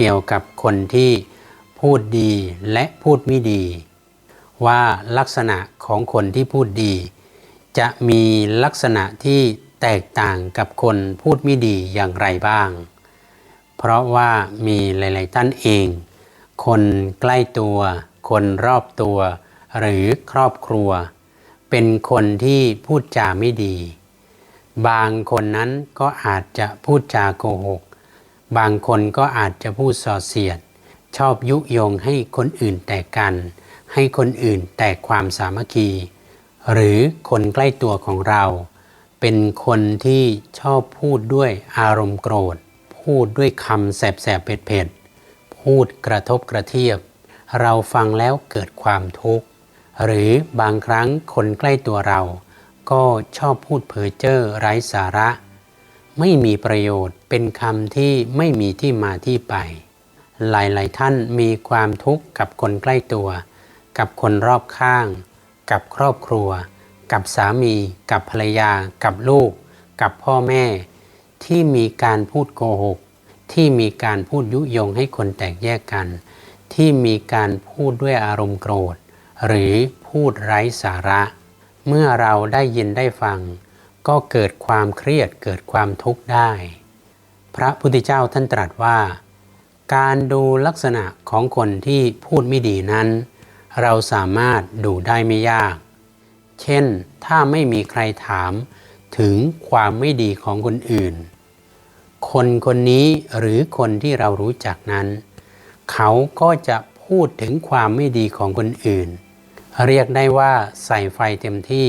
เกี่ยวกับคนที่พูดดีและพูดไม่ดี ว่าลักษณะของคนที่พูดดี จะมีลักษณะที่แตกต่างกับคนพูดไม่ดีอย่างไรบ้าง เพราะว่ามีหลาย ๆ ท่านเอง คนใกล้ตัว คนรอบตัว หรือครอบครัว เป็นคนที่พูดจาไม่ดี บางคนนั้นก็อาจจะพูดจาโกหก บางคนก็อาจจะพูดส่อเสียด ชอบยุยงให้คนอื่นแตกกัน ให้คนอื่นแตกความสามัคคี หรือคนใกล้ตัวของเรา เป็นคนที่ชอบพูดด้วยอารมณ์โกรธ พูดด้วยคำแสบๆเผ็ดๆพูดกระทบกระเทียบ เราฟังแล้วเกิดความทุกข์ หรือบางครั้งคนใกล้ตัวเรา ก็ชอบพูดเพ้อเจ้อไร้สาระ ไม่มีประโยชน์ เป็นคำที่ไม่มีที่มาที่ไป หลายๆท่านมีความทุกข์กับคนใกล้ตัว กับคนรอบข้าง กับครอบครัว กับสามี กับภรรยา กับลูก กับพ่อแม่ ที่มีการพูดโกหก ที่มีการพูดยุยงให้คนแตกแยกกัน ที่มีการพูดด้วยอารมณ์โกรธ หรือพูดไร้สาระ เมื่อเราได้ยินได้ฟัง ก็เกิดความเครียดเกิดความทุกข์ได้ พระพุทธเจ้าท่านตรัสว่า การดูลักษณะของคนที่พูดไม่ดีนั้น เราสามารถดูได้ไม่ยาก เช่น ถ้าไม่มีใครถามถึงความไม่ดีของคนอื่น คนคนนี้หรือคนที่เรารู้จักนั้น เขาก็จะพูดถึงความไม่ดีของคนอื่น เรียกได้ว่าใส่ไฟเต็มที่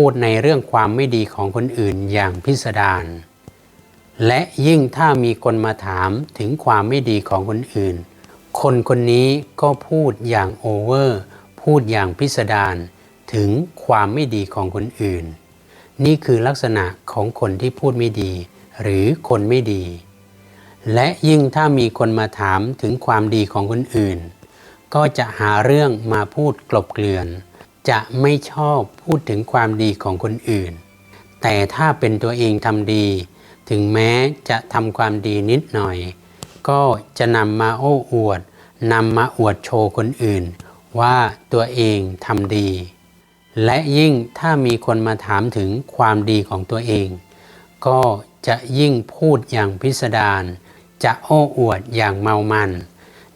พูดในเรื่องความไม่ดีของคนอื่นอย่างพิสดารและยิ่งถ้ามีคนมาถามถึงความไม่ดีของคนอื่น คนคนนี้ก็พูดอย่างโอเวอร์ พูดอย่างพิสดารถึงความไม่ดีของคนอื่น นี่คือลักษณะของคนที่พูดไม่ดี หรือคนไม่ดี และยิ่งถ้ามีคนมาถามถึงความดีของคนอื่น ก็จะหาเรื่องมาพูดกลบเกลื่อน จะไม่ชอบพูดถึงความดีของคนอื่น แต่ถ้าเป็นตัวเองทำดี ถึงแม้จะทำความดีนิดหน่อย ก็จะนำมาโอ้อวดนำมาอวดโชว์คนอื่น ว่าตัวเองทำดี และยิ่งถ้ามีคนมาถามถึงความดีของตัวเอง ก็จะยิ่งพูดอย่างพิสดารจะโอ้อวดอย่างเมามัน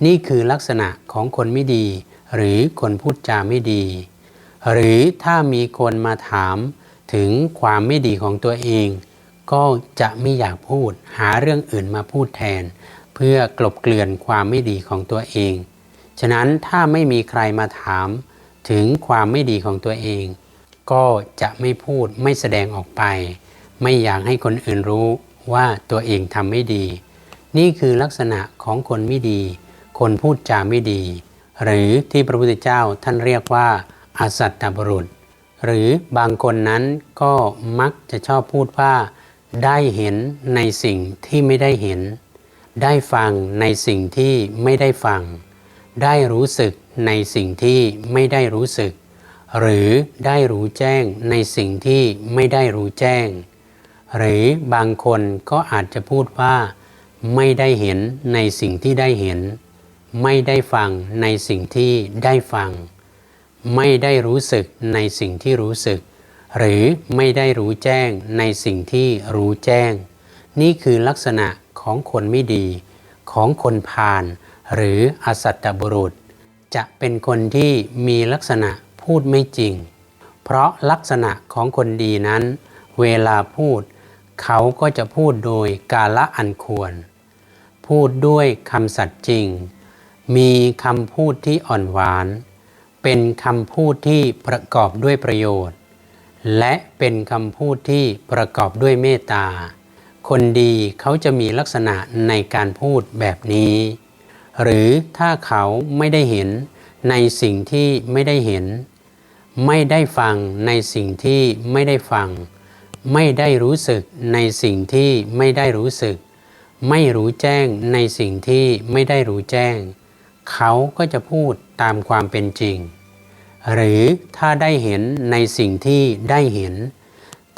นี่คือลักษณะของคนไม่ดี หรือคนพูดจาไม่ดี หรือถ้ามีคนมาถามถึงความไม่ดีของตัวเอง ก็จะไม่อยากพูด หาเรื่องอื่นมาพูดแทน เพื่อกลบเกลื่อนความไม่ดีของตัวเอง ฉะนั้นถ้าไม่มีใครมาถามถึงความไม่ดีของตัวเอง ก็จะไม่พูดไม่แสดงออกไป ไม่อยากให้คนอื่นรู้ว่าตัวเองทำไม่ดี นี่คือลักษณะของคนไม่ดี คนพูดจาไม่ดี หรือที่พระพุทธเจ้าท่านเรียกว่า อสัตตบุรุษ หรือบางคนนั้นก็มักจะชอบพูดว่า ได้เห็นในสิ่งที่ไม่ได้เห็น ได้ฟังในสิ่งที่ไม่ได้ฟัง ได้รู้สึกในสิ่งที่ไม่ได้รู้สึก หรือได้รู้แจ้งในสิ่งที่ไม่ได้รู้แจ้ง หรือบางคนก็อาจจะพูดว่า ไม่ได้เห็นในสิ่งที่ได้เห็น ไม่ได้ฟังในสิ่งที่ได้ฟัง ไม่ได้รู้สึกในสิ่งที่รู้สึก หรือไม่ได้รู้แจ้งในสิ่งที่รู้แจ้ง นี่คือลักษณะของคนไม่ดี ของคนพาลหรืออสัตตบุรุษ จะเป็นคนที่มีลักษณะพูดไม่จริง เพราะลักษณะของคนดีนั้น เวลาพูด เขาก็จะพูดโดยกาละอันควร พูดด้วยคำสัตย์จริง มีคำพูดที่อ่อนหวาน เป็นคำพูดที่ประกอบด้วยประโยชน์ และเป็นคำพูดที่ประกอบด้วยเมตตา คนดีเขาจะมีลักษณะในการพูดแบบนี้ หรือถ้าเขาไม่ได้เห็นในสิ่งที่ไม่ได้เห็น ไม่ได้ฟังในสิ่งที่ไม่ได้ฟัง ไม่ได้รู้สึกในสิ่งที่ไม่ได้รู้สึก ไม่รู้แจ้งในสิ่งที่ไม่ได้รู้แจ้ง เขาก็จะพูดตามความเป็นจริง หรือถ้าได้เห็นในสิ่งที่ได้เห็น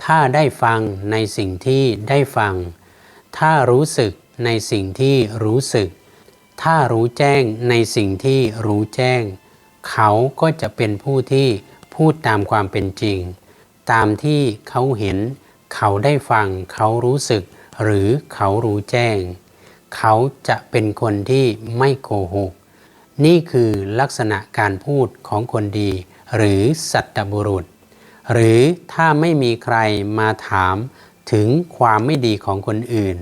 ถ้าได้ฟังในสิ่งที่ได้ฟัง ถ้ารู้สึกในสิ่งที่รู้สึก ถ้ารู้แจ้งในสิ่งที่รู้แจ้ง เขาก็จะเป็นผู้ที่พูดตามความเป็นจริง ตามที่เขาเห็น เขาได้ฟัง เขารู้สึก หรือเขารู้แจ้ง เขาจะเป็นคนที่ไม่โกหก นี่คือลักษณะการพูดของคนดี หรือสัตบุรุษ หรือถ้าไม่มีใครมาถามถึงความไม่ดีของคนอื่น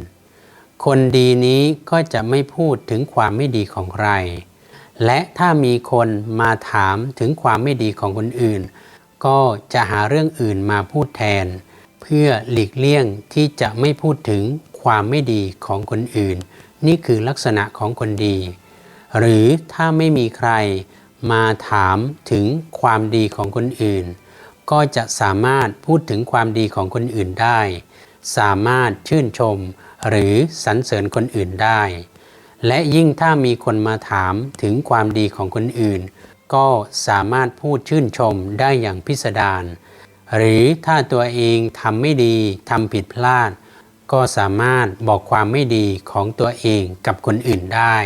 คนดีนี้ก็จะไม่พูดถึงความไม่ดีของใคร และถ้ามีคนมาถามถึงความไม่ดีของคนอื่น ก็จะหาเรื่องอื่นมาพูดแทน เพื่อหลีกเลี่ยงที่จะไม่พูดถึงความไม่ดีของคนอื่น นี่คือลักษณะของคนดี หรือถ้าไม่มีใครมาถามถึงความดีของคนอื่น ก็จะสามารถพูดถึงความดีของคนอื่นได้ สามารถชื่นชมหรือสรรเสริญคนอื่นได้ และยิ่งถ้ามีคนมาถามถึงความดีของคนอื่น ก็สามารถพูดชื่นชมได้อย่างพิสดารหรือถ้าตัวเองทำไม่ดีทำผิดพลาด ก็สามารถบอกความไม่ดีของตัวเองกับคนอื่นได้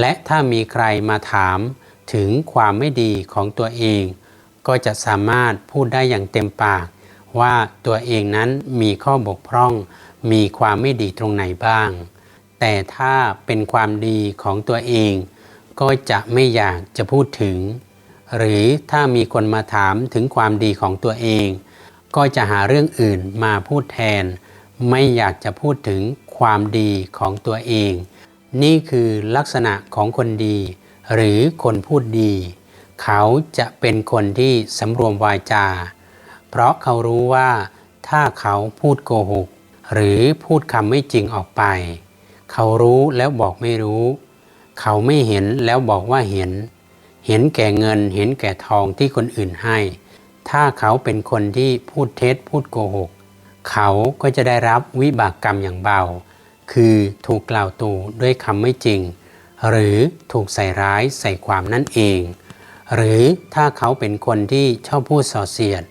และถ้ามีใครมาถามถึงความไม่ดีของตัวเอง ก็จะสามารถพูดได้อย่างเต็มปาก ว่าตัวเองนั้นมีข้อบกพร่อง มีความไม่ดีตรงไหนบ้าง แต่ถ้าเป็นความดีของตัวเอง ก็จะไม่อยากจะพูดถึง หรือถ้ามีคนมาถามถึงความดีของตัวเอง ก็จะหาเรื่องอื่นมาพูดแทน ไม่อยากจะพูดถึงความดีของตัวเอง นี่คือลักษณะของคนดี หรือคนพูดดี เขาจะเป็นคนที่สำรวมวาจา เพราะเขารู้ว่าถ้าเขาพูดโกหก หรือพูดคำไม่จริงออกไป เขารู้แล้วบอกไม่รู้ เขาไม่เห็นแล้วบอกว่าเห็น เห็นแก่เงินเห็นแก่ทองที่คนอื่นให้ ถ้าเขาเป็นคนที่พูดเท็จพูดโกหก เขาก็จะได้รับวิบากกรรมอย่างเบา คือถูกกล่าวตู่ด้วยคำไม่จริง หรือถูกใส่ร้ายใส่ความนั่นเอง หรือถ้าเขาเป็นคนที่ชอบพูดส่อเสียด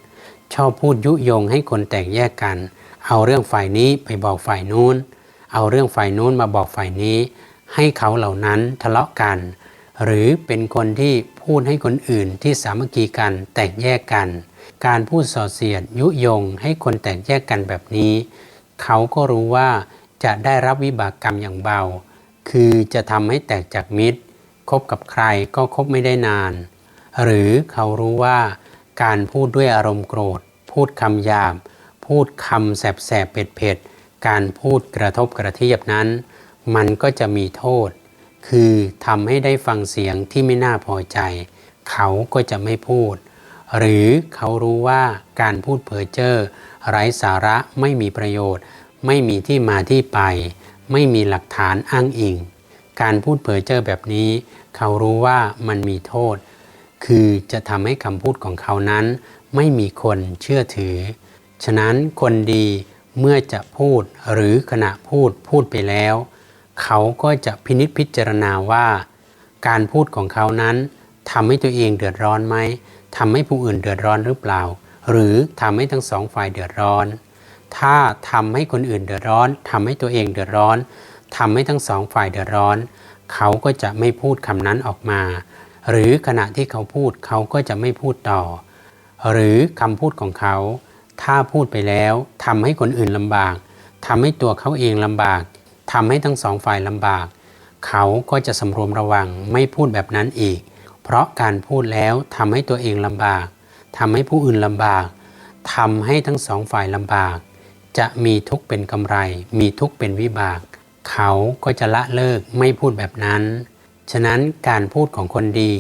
ชอบพูดยุยงให้คนแตกแยกกัน เอาเรื่องฝ่ายนี้ไปบอกฝ่ายนู้น เอาเรื่องฝ่ายนู้นมาบอกฝ่ายนี้ ให้เขาเหล่านั้นทะเลาะกัน หรือเป็นคนที่พูดให้คนอื่นที่สามัคคีกันแตกแยกกัน การพูดส่อเสียดยุยงให้คนแตกแยกกันแบบนี้ เขาก็รู้ว่า จะได้รับวิบากกรรมอย่างเบา คือจะทำให้แตกจากมิตร คบกับใครก็คบไม่ได้นาน หรือเขารู้ว่าการพูดด้วยอารมณ์โกรธ พูดคำหยาบ พูดคำแสบแสบเผ็ดเผ็ดการพูดกระทบกระเทียบนั้น มันก็จะมีโทษ คือทำให้ได้ฟังเสียงที่ไม่น่าพอใจ เขาก็จะไม่พูด หรือเขารู้ว่าการพูดเพ้อเจ้อไร้สาระไม่มีประโยชน์ ไม่มีที่มาที่ไป ไม่มีหลักฐานอ้างอิง การพูดเพ้อเจอแบบนี้ เขารู้ว่ามันมีโทษ คือจะทำให้คำพูดของเขานั้น ไม่มีคนเชื่อถือ ฉะนั้นคนดีเมื่อจะพูดหรือขณะพูดพูดไปแล้ว เขาก็จะพินิจพิจารณาว่า การพูดของเขานั้นทำให้ตัวเองเดือดร้อนไหมทำให้ผู้อื่นเดือดร้อนหรือเปล่า หรือทำให้ทั้งสองฝ่ายเดือดร้อน ถ้าทำให้คนอื่นเดือดร้อนทำให้ตัวเองเดือดร้อนทำให้ทั้งสองฝ่ายเดือดร้อน เขาก็จะไม่พูดคำนั้นออกมา หรือขณะที่เขาพูดเขาก็จะไม่พูดต่อ หรือคำพูดของเขา ถ้าพูดไปแล้วทำให้คนอื่นลำบากทำให้ตัวเขาเองลำบากทำให้ทั้งสองฝ่ายลำบาก เขาก็จะสำรวมระวังไม่พูดแบบนั้นอีก เพราะการพูดแล้วทำให้ตัวเองลำบากทำให้ผู้อื่นลำบากทำให้ทั้งสองฝ่ายลำบาก จะมีทุกเป็นกำไร มีทุกเป็นวิบาก เขาก็จะละเลิกไม่พูดแบบนั้น ฉะนั้นการพูดของคนดี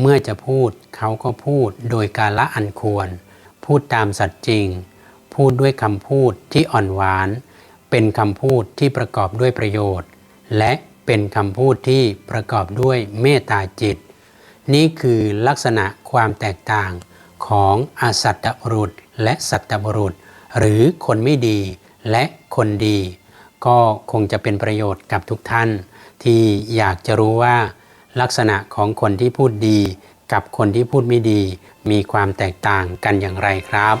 เมื่อจะพูดเขาก็พูดโดยการละอันควร พูดตามสัตย์จริง พูดด้วยคำพูดที่อ่อนหวาน เป็นคำพูดที่ประกอบด้วยประโยชน์ และเป็นคำพูดที่ประกอบด้วยเมตตาจิต นี่คือลักษณะความแตกต่างของอสัตตบุรุษและสัตตบุรุษ หรือคนไม่ดีและคนดี ก็คงจะเป็นประโยชน์กับทุกท่าน ที่อยากจะรู้ว่าลักษณะของคนที่พูดดี กับคนที่พูดไม่ดี มีความแตกต่างกันอย่างไรครับ